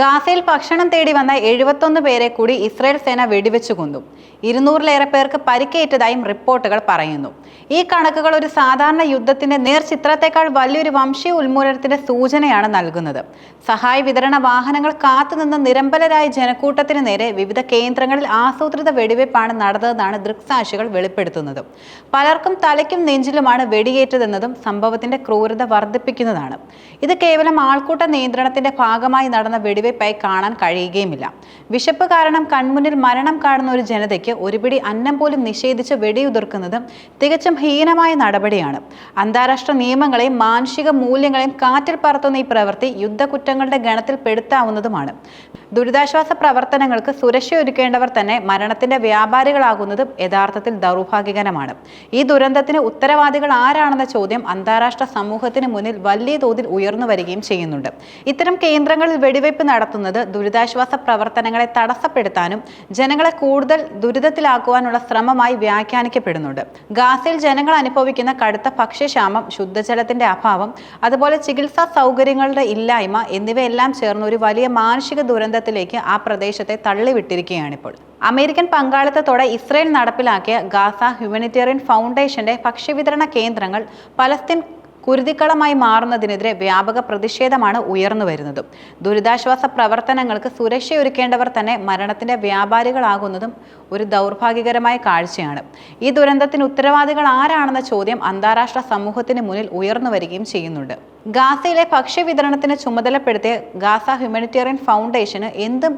ഗാസയിൽ ഭക്ഷണം തേടി വന്ന എഴുപത്തൊന്ന് പേരെ കൂടി ഇസ്രായേൽ സേന വെടിവെച്ചു കൊന്നു. ഇരുന്നൂറിലേറെ പേർക്ക് പരിക്കേറ്റതായും റിപ്പോർട്ടുകൾ പറയുന്നു. ഈ കണക്കുകൾ ഒരു സാധാരണ യുദ്ധത്തിന്റെ നേർചിത്രത്തെക്കാൾ വലിയൊരു വംശീയ ഉന്മൂലനത്തിന്റെ സൂചനയാണ് നൽകുന്നത്. സഹായ വിതരണ വാഹനങ്ങൾ കാത്തുനിന്ന് നിരമ്പലരായ ജനക്കൂട്ടത്തിന് നേരെ വിവിധ കേന്ദ്രങ്ങളിൽ ആസൂത്രിത വെടിവെപ്പാണ് നടന്നതെന്നാണ് ദൃക്സാക്ഷികൾ വെളിപ്പെടുത്തുന്നത്. പലർക്കും തലയ്ക്കും നെഞ്ചിലുമാണ് വെടിയേറ്റതെന്നതും സംഭവത്തിന്റെ ക്രൂരത വർദ്ധിപ്പിക്കുന്നതാണ്. ഇത് കേവലം ആൾക്കൂട്ട നിയന്ത്രണത്തിന്റെ ഭാഗമായി നടന്ന വെടിവെപ്പായി കാണാൻ കഴിയുകയുമില്ല. വിശപ്പ് കാരണം കൺമുന്നിൽ മരണം കാണുന്ന ഒരു ജനതയ്ക്ക് ഒരുപിടി അന്നം പോലും നിഷേധിച്ച് വെടിയുതിർക്കുന്നത് തികച്ചും ഹീനമായ നടപടിയാണ്. അന്താരാഷ്ട്ര നിയമങ്ങളെയും മാനുഷിക മൂല്യങ്ങളെയും കാറ്റിൽ പറത്തുന്ന ഈ പ്രവൃത്തി യുദ്ധക്കുറ്റങ്ങളുടെ ഗണത്തിൽ പെടുത്താവുന്നതുമാണ്. ദുരിതാശ്വാസ പ്രവർത്തനങ്ങൾക്ക് സുരക്ഷയൊരുക്കേണ്ടവർ തന്നെ മരണത്തിന്റെ വ്യാപാരികളാകുന്നത് യഥാർത്ഥത്തിൽ ദൗർഭാഗ്യകരമാണ്. ഈ ദുരന്തത്തിന് ഉത്തരവാദികൾ ആരാണെന്ന ചോദ്യം അന്താരാഷ്ട്ര സമൂഹത്തിന് മുന്നിൽ വലിയ തോതിൽ ഉയർന്നു വരികയും ചെയ്യുന്നുണ്ട്. ഇത്തരം കേന്ദ്രങ്ങളിൽ വെടിവയ്പ് നടത്തുന്നത് ദുരിതാശ്വാസ പ്രവർത്തനങ്ങളെ തടസ്സപ്പെടുത്താനും ജനങ്ങളെ കൂടുതൽ ദുരിതത്തിലാക്കുവാനുള്ള ശ്രമമായി വ്യാഖ്യാനിക്കപ്പെടുന്നുണ്ട്. ഗാസയിൽ ജനങ്ങൾ അനുഭവിക്കുന്ന കടുത്ത ഭക്ഷ്യക്ഷാമം ശുദ്ധജലത്തിന്റെ അഭാവം അതുപോലെ ചികിത്സാ സൗകര്യങ്ങളുടെ ഇല്ലായ്മ എന്നിവയെല്ലാം ചേർന്ന് ഒരു വലിയ മാനുഷിക ദുരന്തത്തിലേക്ക് ആ പ്രദേശത്തെ തള്ളിവിട്ടിരിക്കുകയാണിപ്പോൾ. അമേരിക്കൻ പങ്കാളിത്തത്തോടെ ഇസ്രയേൽ നടപ്പിലാക്കിയ ഗാസ ഹ്യൂമനിറ്റേറിയൻ ഫൗണ്ടേഷന്റെ ഭക്ഷ്യവിതരണ കേന്ദ്രങ്ങൾ പലസ്തീൻ കുരുതിക്കളമായി മാറുന്നതിനെതിരെ വ്യാപക പ്രതിഷേധമാണ് ഉയർന്നു വരുന്നതും. ദുരിതാശ്വാസ പ്രവർത്തനങ്ങൾക്ക് സുരക്ഷയൊരുക്കേണ്ടവർ തന്നെ മരണത്തിന്റെ വ്യാപാരികളാകുന്നതും ഒരു ദൗർഭാഗ്യകരമായ കാഴ്ചയാണ്. ഈ ദുരന്തത്തിന് ഉത്തരവാദികൾ ആരാണെന്ന ചോദ്യം അന്താരാഷ്ട്ര സമൂഹത്തിന് മുന്നിൽ ഉയർന്നു വരികയും ചെയ്യുന്നുണ്ട്. ഗാസയിലെ ഭക്ഷ്യവിതരണത്തിന് ചുമതലപ്പെടുത്തിയ ഗാസ ഹ്യൂമാനിറ്റേറിയൻ ഫൗണ്ടേഷന് എന്ത്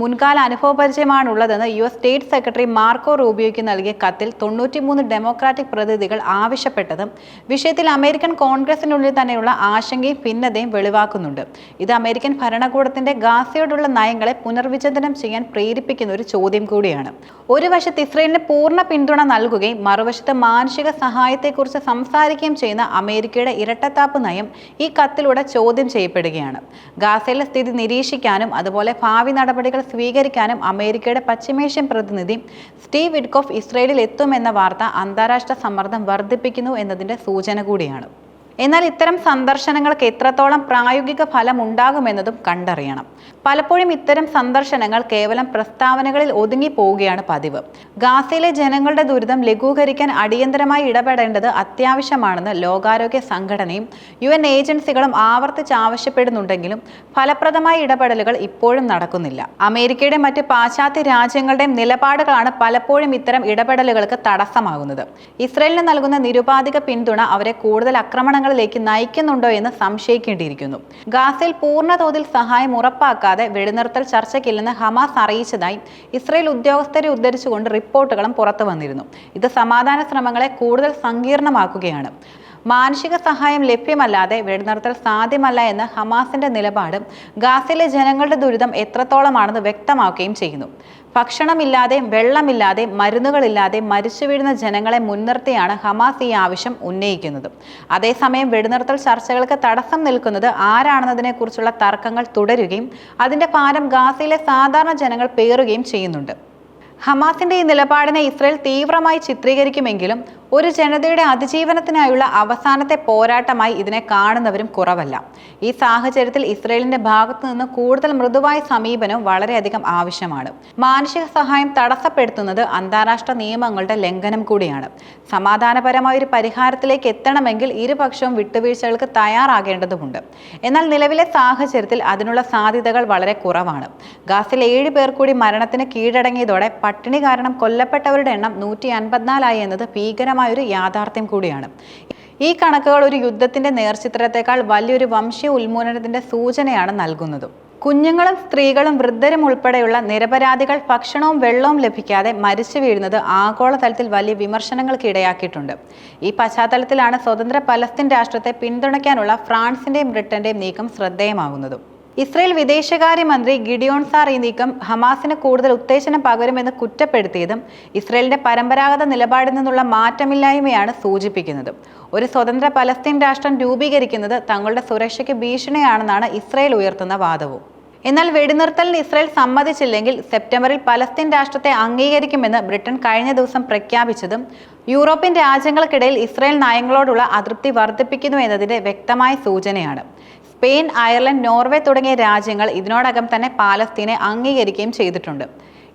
മുൻകാല അനുഭവപരിചയമാണുള്ളതെന്ന് U S state secretary Marco റൂബിയോയ്ക്ക് നൽകിയ കത്തിൽ തൊണ്ണൂറ്റിമൂന്ന് ഡെമോക്രാറ്റിക് പ്രതിനിധികൾ ആവശ്യപ്പെട്ടതും വിഷയത്തിൽ അമേരിക്കൻ കോൺഗ്രസിനുള്ളിൽ തന്നെയുള്ള ആശങ്കയും ഭിന്നതയും വെളിവാക്കുന്നുണ്ട്. ഇത് അമേരിക്കൻ ഭരണകൂടത്തിന്റെ ഗാസയോടുള്ള നയങ്ങളെ പുനർവിചിന്തനം ചെയ്യാൻ പ്രേരിപ്പിക്കുന്ന ഒരു ചോദ്യം കൂടിയാണ്. ഒരു വശത്ത് ഇസ്രയേലിന് പൂർണ പിന്തുണ നൽകുകയും മറുവശത്ത് മാനുഷിക സഹായത്തെക്കുറിച്ച് സംസാരിക്കുകയും ചെയ്യുന്ന അമേരിക്കയുടെ ഇരട്ടത്താപ്പ് നയം ഈ കത്തിലൂടെ ചോദ്യം ചെയ്യപ്പെടുകയാണ്. ഗാസയിലെ സ്ഥിതി നിരീക്ഷിക്കാനും അതുപോലെ ഭാവി നടപടികൾ സ്വീകരിക്കാനും അമേരിക്കയുടെ പശ്ചിമേഷ്യൻ പ്രതിനിധി സ്റ്റീവ് വിഡ്കോഫ് ഇസ്രയേലിൽ എത്തുമെന്ന വാർത്ത അന്താരാഷ്ട്ര സമ്മർദ്ദം വർദ്ധിപ്പിക്കുന്നു എന്നതിന്റെ സൂചന കൂടിയാണ്. എന്നാൽ ഇത്തരം സന്ദർശനങ്ങൾക്ക് എത്രത്തോളം പ്രായോഗിക ഫലം ഉണ്ടാകുമെന്നതും കണ്ടറിയണം. പലപ്പോഴും ഇത്തരം സന്ദർശനങ്ങൾ കേവലം പ്രസ്താവനകളിൽ ഒതുങ്ങി പോവുകയാണ് പതിവ്. ഗാസയിലെ ജനങ്ങളുടെ ദുരിതം ലഘൂകരിക്കാൻ അടിയന്തരമായി ഇടപെടേണ്ടത് അത്യാവശ്യമാണെന്ന് ലോകാരോഗ്യ സംഘടനയും യു എൻ ഏജൻസികളും ആവർത്തിച്ച് ആവശ്യപ്പെടുന്നുണ്ടെങ്കിലും ഫലപ്രദമായ ഇടപെടലുകൾ ഇപ്പോഴും നടക്കുന്നില്ല. അമേരിക്കയുടെ മറ്റ് പാശ്ചാത്യ രാജ്യങ്ങളുടെയും നിലപാടുകളാണ് പലപ്പോഴും ഇത്തരം ഇടപെടലുകൾക്ക് തടസ്സമാകുന്നത്. ഇസ്രയേലിന് നൽകുന്ന നിരുപാധിക പിന്തുണ അവരെ കൂടുതൽ ആക്രമണങ്ങളിലേക്ക് നയിക്കുന്നുണ്ടോ എന്ന് സംശയിക്കേണ്ടിയിരിക്കുന്നു. ഗാസയിൽ പൂർണ സഹായം സഹായം ഉറപ്പാക്കാതെ വെടിനിർത്തൽ ചർച്ചയ്ക്കില്ലെന്ന് ഹമാസ് അറിയിച്ചതായി ഇസ്രയേൽ ഉദ്യോഗസ്ഥരെ ഉദ്ധരിച്ചുകൊണ്ട് റിപ്പോർട്ടുകളും പുറത്തു വന്നിരുന്നു. ഇത് സമാധാന ശ്രമങ്ങളെ കൂടുതൽ സങ്കീർണമാക്കുകയാണ്. മാനുഷിക സഹായം ലഭ്യമല്ലാതെ വെടിനിർത്തൽ സാധ്യമല്ല എന്ന് ഹമാസിന്റെ നിലപാട് ഗാസയിലെ ജനങ്ങളുടെ ദുരിതം എത്രത്തോളമാണെന്ന് വ്യക്തമാക്കുകയും ചെയ്യുന്നു. ഭക്ഷണമില്ലാതെ വെള്ളമില്ലാതെ മരുന്നുകളില്ലാതെ മരിച്ചു വീഴുന്ന ജനങ്ങളെ മുൻനിർത്തിയാണ് ഹമാസ് ഈ ആവശ്യം ഉന്നയിക്കുന്നത്. അതേസമയം വെടിനിർത്തൽ ചർച്ചകൾക്ക് തടസ്സം നിൽക്കുന്നത് ആരാണെന്നതിനെക്കുറിച്ചുള്ള തർക്കങ്ങൾ തുടരുകയും അതിന്റെ ഭാരം ഗാസയിലെ സാധാരണ ജനങ്ങൾ പേറുകയും ചെയ്യുന്നുണ്ട്. ഹമാസിന്റെ ഈ നിലപാടിനെ ഇസ്രയേൽ തീവ്രമായി ചിത്രീകരിക്കുമെങ്കിലും ഒരു ജനതയുടെ അതിജീവനത്തിനായുള്ള അവസാനത്തെ പോരാട്ടമായി ഇതിനെ കാണുന്നവരും കുറവല്ല. ഈ സാഹചര്യത്തിൽ ഇസ്രയേലിന്റെ ഭാഗത്തു നിന്ന് കൂടുതൽ മൃദുവായ സമീപനവും വളരെയധികം ആവശ്യമാണ്. മാനുഷിക സഹായം തടസ്സപ്പെടുത്തുന്നത് അന്താരാഷ്ട്ര നിയമങ്ങളുടെ ലംഘനം കൂടിയാണ്. സമാധാനപരമായ ഒരു പരിഹാരത്തിലേക്ക് എത്തണമെങ്കിൽ ഇരുപക്ഷവും വിട്ടുവീഴ്ചകൾക്ക് തയ്യാറാകേണ്ടതുണ്ട് എന്നാൽ നിലവിലെ സാഹചര്യത്തിൽ അതിനുള്ള സാധ്യതകൾ വളരെ കുറവാണ്. ഗാസിൽ ഏഴ് പേർ കൂടി മരണത്തിന് കീഴടങ്ങിയതോടെ പട്ടിണി കാരണം കൊല്ലപ്പെട്ടവരുടെ എണ്ണം നൂറ്റി അൻപത്തിനാലായി എന്നത് ഭീകരമായൊരു യാഥാർത്ഥ്യം കൂടിയാണ്. ഈ കണക്കുകൾ ഒരു യുദ്ധത്തിന്റെ നേർചിത്രത്തെക്കാൾ വലിയൊരു വംശീയ ഉന്മൂലനത്തിന്റെ സൂചനയാണ് നൽകുന്നതും. കുഞ്ഞുങ്ങളും സ്ത്രീകളും വൃദ്ധരും ഉൾപ്പെടെയുള്ള നിരപരാധികൾ ഭക്ഷണവും വെള്ളവും ലഭിക്കാതെ മരിച്ചു വീഴുന്നത് ആഗോളതലത്തിൽ വലിയ വിമർശനങ്ങൾക്ക് ഇടയാക്കിയിട്ടുണ്ട്. ഈ പശ്ചാത്തലത്തിലാണ് സ്വതന്ത്ര പലസ്തീൻ രാഷ്ട്രത്തെ പിന്തുണയ്ക്കാനുള്ള ഫ്രാൻസിന്റെയും ബ്രിട്ടന്റെയും നീക്കം ശ്രദ്ധേയമാകുന്നതും. ഇസ്രയേൽ വിദേശകാര്യമന്ത്രി ഗിഡിയോൺ സാർ ഈ നീക്കം ഹമാസിന് കൂടുതൽ ഉത്തേജനം പകരുമെന്ന് കുറ്റപ്പെടുത്തിയതും ഇസ്രയേലിന്റെ പരമ്പരാഗത നിലപാടിൽ നിന്നുള്ള മാറ്റമില്ലായ്മയാണ് സൂചിപ്പിക്കുന്നത്. ഒരു സ്വതന്ത്ര പലസ്തീൻ രാഷ്ട്രം രൂപീകരിക്കുന്നത് തങ്ങളുടെ സുരക്ഷയ്ക്ക് ഭീഷണിയാണെന്നാണ് ഇസ്രയേൽ ഉയർത്തുന്ന വാദവും. എന്നാൽ വെടിനിർത്തലിന് ഇസ്രായേൽ സമ്മതിച്ചില്ലെങ്കിൽ സെപ്റ്റംബറിൽ പലസ്തീൻ രാഷ്ട്രത്തെ അംഗീകരിക്കുമെന്ന് ബ്രിട്ടൻ കഴിഞ്ഞ ദിവസം പ്രഖ്യാപിച്ചതും യൂറോപ്യൻ രാജ്യങ്ങൾക്കിടയിൽ ഇസ്രായേൽ നയങ്ങളോടുള്ള അതൃപ്തി വർദ്ധിപ്പിക്കുന്നു എന്നതിന്റെ വ്യക്തമായ സൂചനയാണ്. സ്പെയിൻ അയർലൻഡ് നോർവേ തുടങ്ങിയ രാജ്യങ്ങൾ ഇതിനോടകം തന്നെ പാലസ്തീനെ അംഗീകരിക്കുകയും ചെയ്തിട്ടുണ്ട്.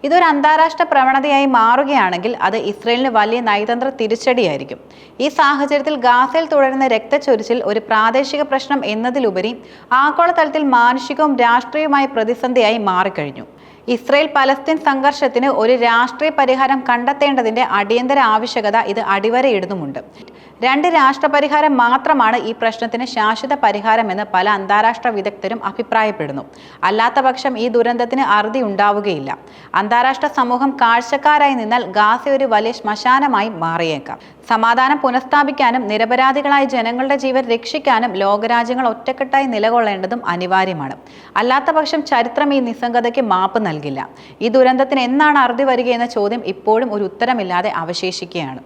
ഇതൊരു അന്താരാഷ്ട്ര പ്രവണതയായി മാറുകയാണെങ്കിൽ അത് ഇസ്രയേലിന് വലിയ നയതന്ത്ര തിരിച്ചടിയായിരിക്കും. ഈ സാഹചര്യത്തിൽ ഗാസയിൽ തുടരുന്ന രക്തച്ചൊരിച്ചിൽ ഒരു പ്രാദേശിക പ്രശ്നം എന്നതിലുപരി ആഗോളതലത്തിൽ മാനുഷികവും രാഷ്ട്രീയവുമായ പ്രതിസന്ധിയായി മാറിക്കഴിഞ്ഞു. ഇസ്രയേൽ പലസ്തീൻ സംഘർഷത്തിന് ഒരു രാഷ്ട്രീയ പരിഹാരം കണ്ടെത്തേണ്ടതിന്റെ അടിയന്തര ആവശ്യകത ഇത് അടിവരയിടുന്നുമുണ്ട്. രണ്ട് രാഷ്ട്രപരിഹാരം മാത്രമാണ് ഈ പ്രശ്നത്തിന് ശാശ്വത പരിഹാരമെന്ന് പല അന്താരാഷ്ട്ര വിദഗ്ധരും അഭിപ്രായപ്പെടുന്നു. അല്ലാത്തപക്ഷം ഈ ദുരന്തത്തിന് അറുതി ഉണ്ടാവുകയില്ല. അന്താരാഷ്ട്ര സമൂഹം കാഴ്ചക്കാരായി നിന്നാൽ ഗാസ ഒരു വലിയ ശ്മശാനമായി മാറിയേക്കാം. സമാധാനം പുനഃസ്ഥാപിക്കാനും നിരപരാധികളായ ജനങ്ങളുടെ ജീവൻ രക്ഷിക്കാനും ലോകരാജ്യങ്ങൾ ഒറ്റക്കെട്ടായി നിലകൊള്ളേണ്ടതും അനിവാര്യമാണ്. അല്ലാത്തപക്ഷം ചരിത്രം ഈ നിസ്സംഗതയ്ക്ക് മാപ്പ് നൽകില്ല. ഈ ദുരന്തത്തിന് എന്നാണ് അറുതി വരികയെന്ന ചോദ്യം ഇപ്പോഴും ഒരു ഉത്തരമില്ലാതെ അവശേഷിക്കുകയാണ്.